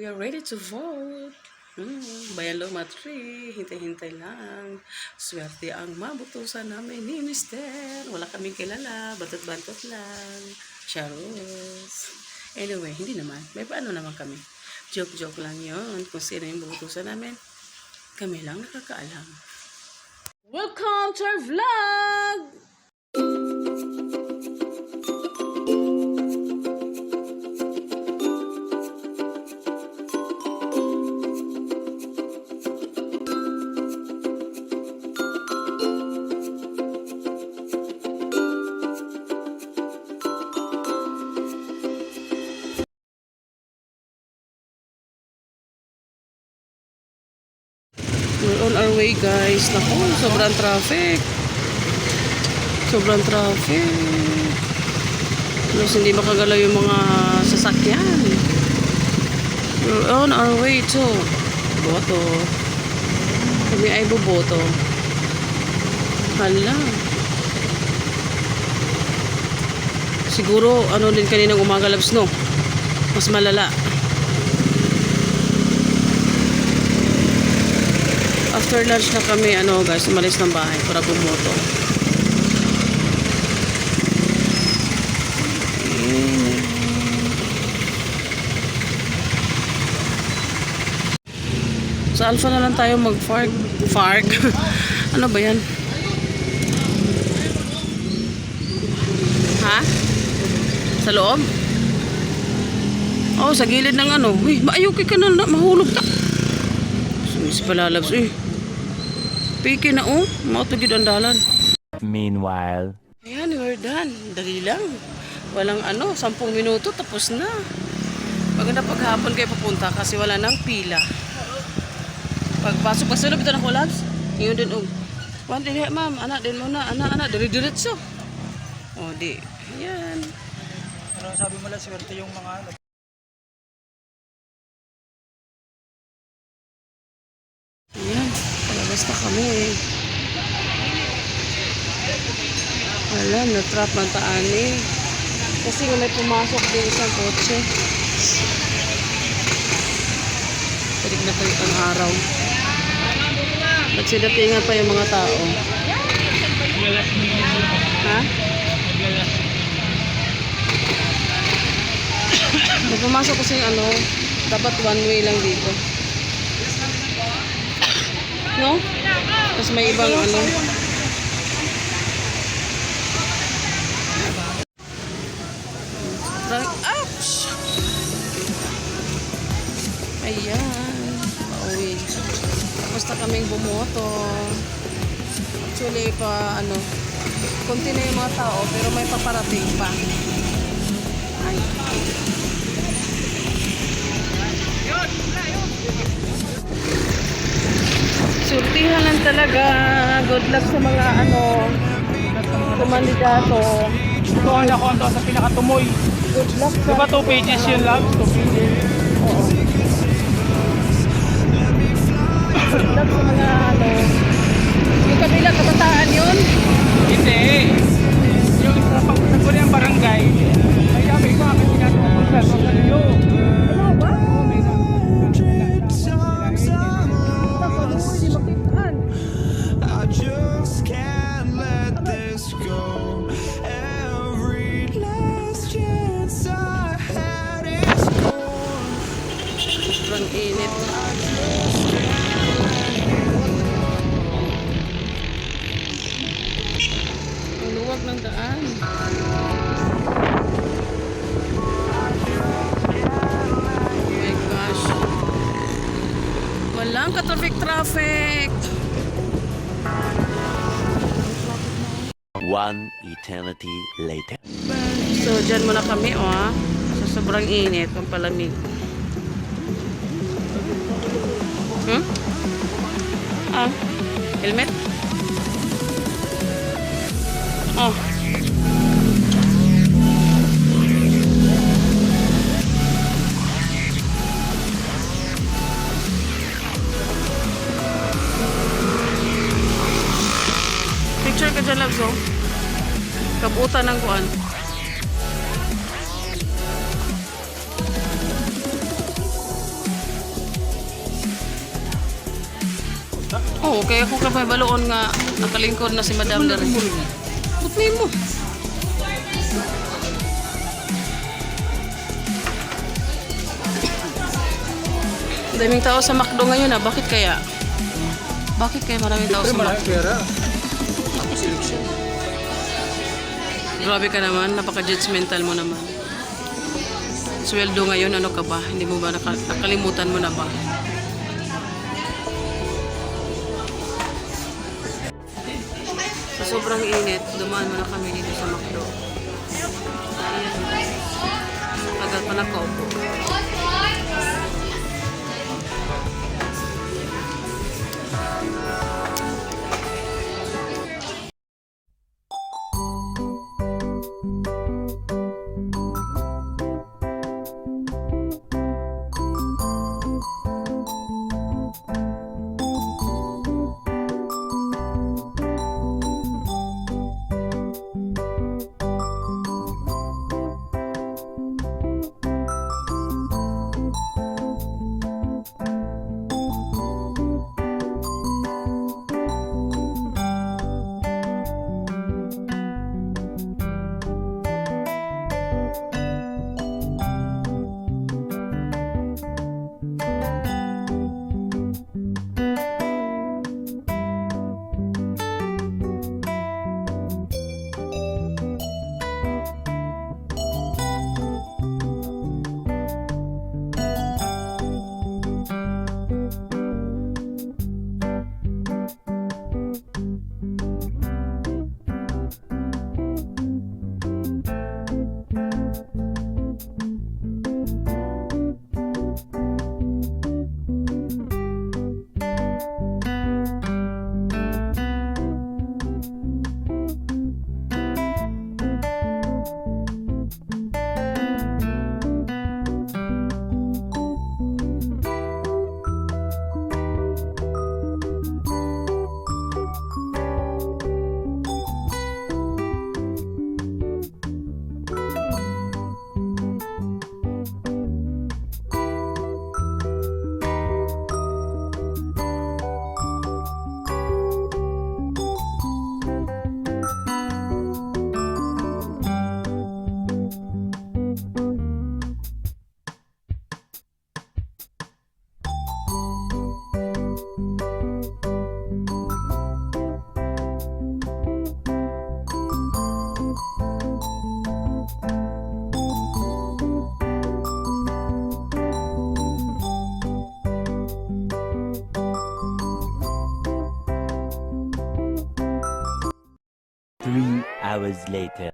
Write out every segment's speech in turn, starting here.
We are ready to vote. Hmm, Bayan Loma 3, hintay-hintay lang. Swerte ang mabutusan namin ni Mister. Wala kaming kilala, batot-batot lang. Charles. Anyway, hindi naman. May paano naman kami. Joke-joke lang yon Kung sino yung butusan namin, kami lang nakakaalam. Welcome to our vlog! Guys. Naku, sobrang traffic. Sobrang traffic. Halos hindi makagalaw yung mga sasakyan. We're on our way to Boto. Kami ay buboto. Hala. Siguro, ano din kaninang umaga labs, no? Mas malala. After lunch na kami, ano guys, umalis ng bahay para bumoto. Sa Alpha na lang tayo mag-fark. Fark? ano ba yan? Ha? Sa loob? Oh, sa gilid ng ano. Uy, maayaw ka na, mahulog ta. Sumis palalabs, eh. Piki na oh, mautugid ang dalan. Meanwhile, Ayan, we're done. Dali lang. Walang ano, 10 minuto tapos na. Maganda paghapon kayo pupunta kasi wala nang pila. Pagpasok pa sila, bito na collapse. Ngayon din, oh. Wan, din, ma'am. Anak, din muna. Anak, anak. Diri-diretso. Oh, di. Ayan. Ano sabi mo lang, swerte yung mga ano. Palabas na kami eh. Wala, na-trap ang taani. Kasi nga may pumasok din isang kotse. Tarik na tarik ang araw. Nagsidatingan pa yung mga tao. Ha? May pumasok kasi ano, dapat one way lang dito. No? Tapos may ibang ano. Ouch! Ayan. Pauwi. Tapos na kaming bumoto. Actually, pa ano, konti na yung mga tao, pero may paparating pa. Ay. Surtihan lang talaga. Good luck sa mga ano, kumandidato. Ito ang nakonto sa pinakatumoy. Good luck sa... ba 2 pages yun lang? 2 pages. Oo. Good luck sa mga ano. Yung kabila, kabataan yun. Hindi. Yung sa pagkakuli ang barangay, one eternity later. So, dyan muna kami, oh. ah. Sa sobrang init, ang palamig. Hmm? Ah, helmet? Oh. Picture ka dyan, Labs, oh. Kabutan ng kuan. Oh, kaya ako kapay baloon nga nakalingkod na si Madam Dari. Butni mo. Daming tao sa McDo ngayon ah. Bakit kaya? Bakit kaya maraming tao sa McDo? Siyempre, maraming pera. Tapos election. Grabe ka naman, napaka-judgmental mo naman. Sweldo ngayon, ano ka ba? Hindi mo ba naka- nakalimutan mo na ba? Sa sobrang init, dumaan mo na kami dito sa McDo. Tagal pa nakaupo. Three hours later.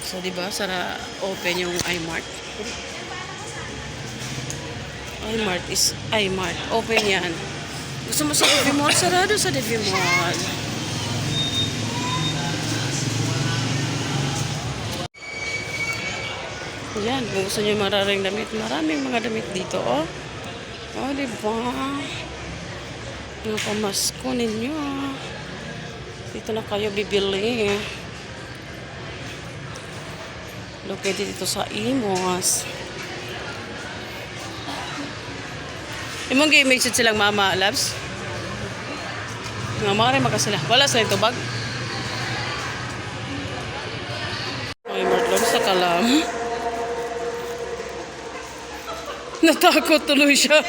So, di ba, sara open yung iMart. iMart is iMart. Open yan. Gusto mo sa DV Mall? Sarado sa DV Mall. Yan, kung gusto nyo mararing damit, maraming mga damit dito, oh. Oh, di ba? Mga pamasko ninyo. Dito na kayo bibili. Located dito sa Imos. Imong gaming shoot silang mama, loves? Nga mga rin makasila. Wala sa tubag. Ay, Martlog sa kalam. Natakot tuloy siya.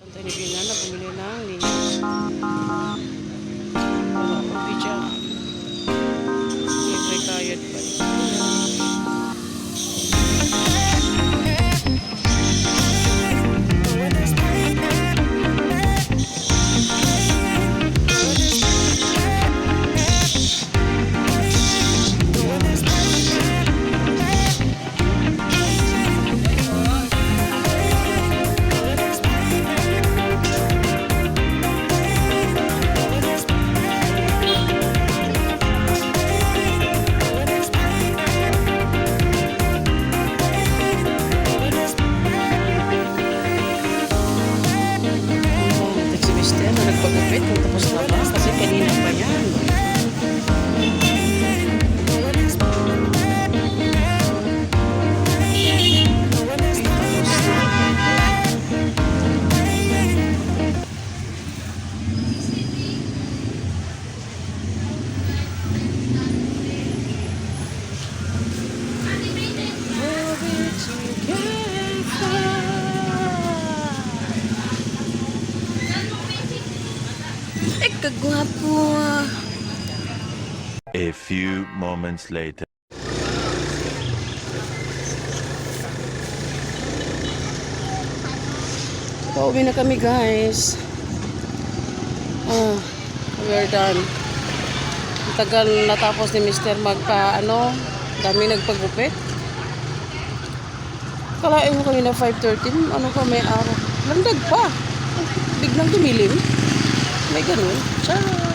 Santay ni Bina na bumili ng ninyo. Wala ko pijama. Libre kayod pa A few moments later. Pauwi na kami guys. Ah, we're done. Ang tagal natapos ni Mr. magpa ano, dami nagpagupit. Kalain mo kanina 5.30, ano pa may araw. Landag pa. Biglang dumilim. May ganun. Charles.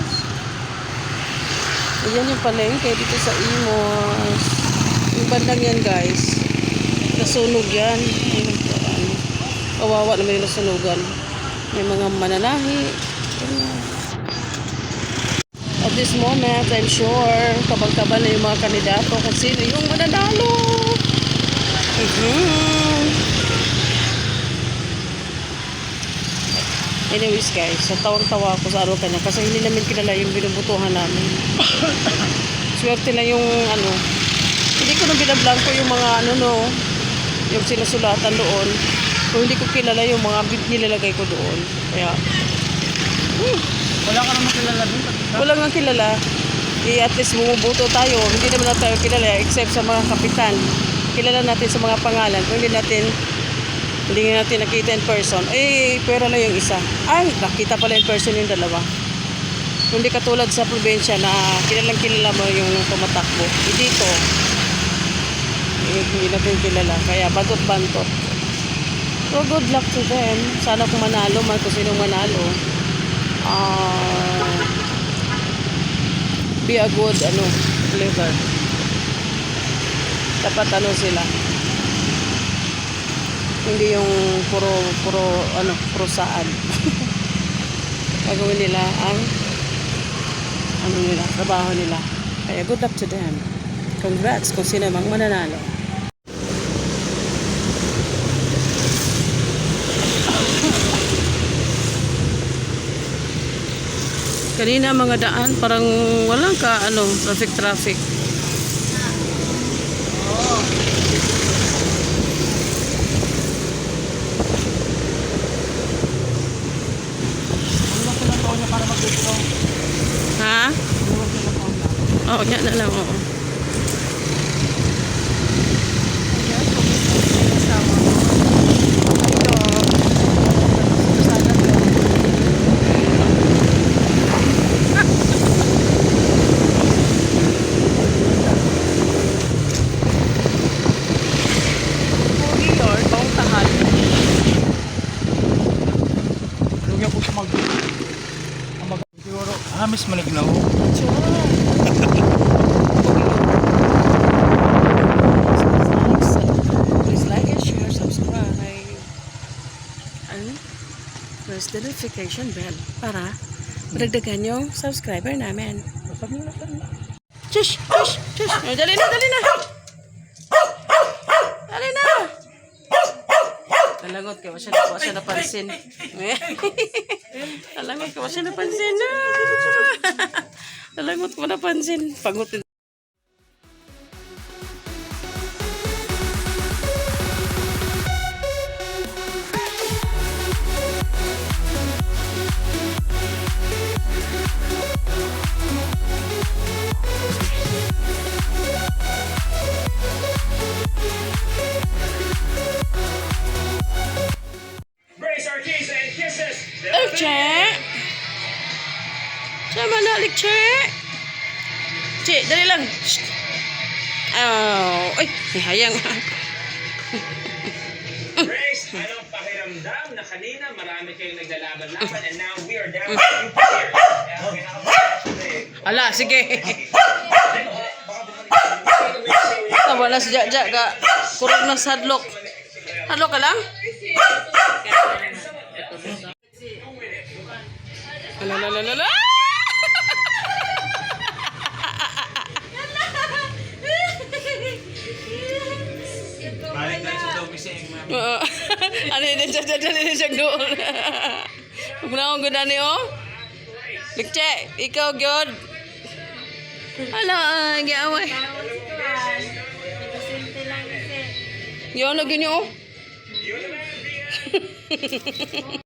Ayan yung palengke dito sa Imos. Yung bandang yan guys. Nasunog yan. Kawawa naman yung nasunugan. May mga mananahi. At this moment, I'm sure, kabang-kaba na yung mga kandidato kung sino yung mananalo. Mhm. Anyways guys, sa tawang-tawa ako sa araw kanya kasi hindi namin kilala yung binubutuhan namin. Swerte lang yung ano. Hindi ko na binablanko yung mga ano no, yung sinasulatan doon. Kung hindi ko kilala yung mga bit nilalagay ko doon. Kaya, Wala ka naman kilala dun. wala nga kilala. Eh, at least bumubuto tayo. Hindi naman natin tayo kilala except sa mga kapitan. Kilala natin sa mga pangalan. Kung hindi natin hindi nga natin nakita in person. Eh, pera lang yung isa. Ay, nakita pala in person yung dalawa. Hindi katulad sa probinsya na kilalang kilala mo yung tumatakbo. Eh, dito, eh, hindi natin kilala. Kaya bantot-bantot. So, good luck to them. Sana kung manalo man, kung sinong manalo. Ah, be a good, ano, liver. Dapat ano sila. Hindi yung puro, puro, ano, puro saan. Gagawin nila ang, ano nila, trabaho nila. Kaya good luck to them. Congrats kung sino mang mananalo. Kanina mga daan parang walang ka ano, traffic traffic. Ano lang taon niya para mag-video? Ha? Oo, yan na lang. Press the notification bell para madagdagan yung subscriber namin. Shush! Shush! Shush! Dali na! Dali na! Dali na! Talangot ka, siya na, wa siya napansin. Talangot ka, wa siya napansin. Ah! Talangot ko napansin. Pangutin. Hayang. Grace, anong pakiramdam na kanina marami kayong naglalaban-laban and now we are down to two players. Kaya kinakabahan Ala, sige. Nawala si Jaja ka. Kurog na sa hadlok. Ka lang? Ala, ala, ala, ala. Balik ma'am. Oo. Ano yun, dyan, dyan, dyan, dyan, dyan, doon. Huwag na akong ganda ni, oh. Likche, ikaw, God. Ala, ah, giaway. Yun, lagi niyo, oh.